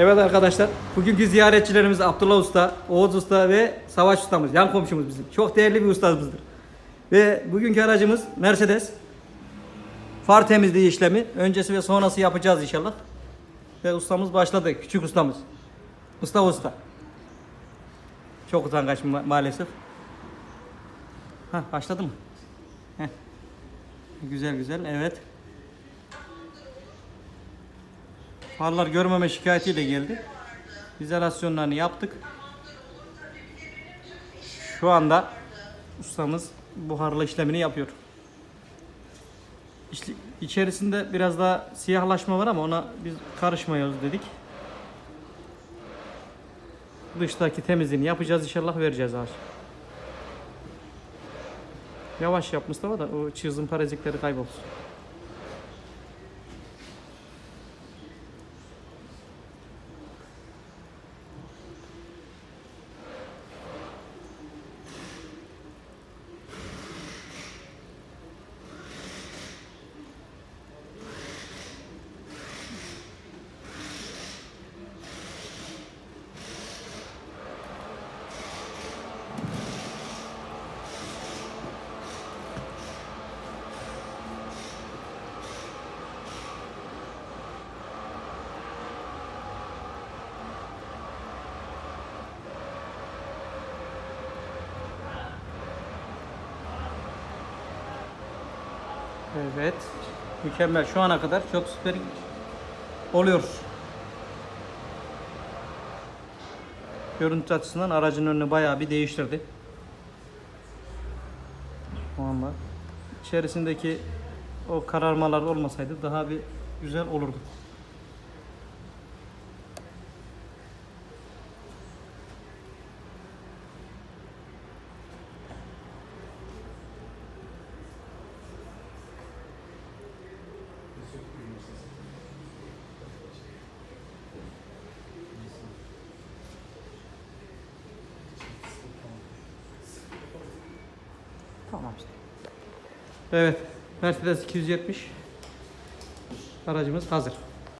Evet arkadaşlar, bugünkü ziyaretçilerimiz Abdullah Usta, Oğuz Usta ve Savaş Ustamız, yan komşumuz bizim. Çok değerli bir ustamızdır. Ve bugünkü aracımız Mercedes. Far temizliği işlemi. Öncesi ve sonrası yapacağız inşallah. Ve ustamız başladı, küçük ustamız. Mustafa Usta. Çok utangaç ma- maalesef. Ha başladı mı? Heh. Güzel güzel, evet. Farlar görmeme şikayetiyle geldi. İzolasyonlarını yaptık. Şu anda ustamız buharlı işlemini yapıyor. İşte içerisinde biraz daha siyahlaşma var ama ona biz karışmayıyoruz dedik. Dıştaki temizliğini yapacağız inşallah vereceğiz ağaç. Yavaş yap Mustafa da o çizim parazitleri kaybolsun. Evet. Mükemmel. Şu ana kadar çok süper oluyor. Görüntü açısından aracın önünü bayağı bir değiştirdi. Şu anda içerisindeki o kararmalar olmasaydı daha bir güzel olurdu. Tamam işte. Evet. Mercedes 270 aracımız hazır.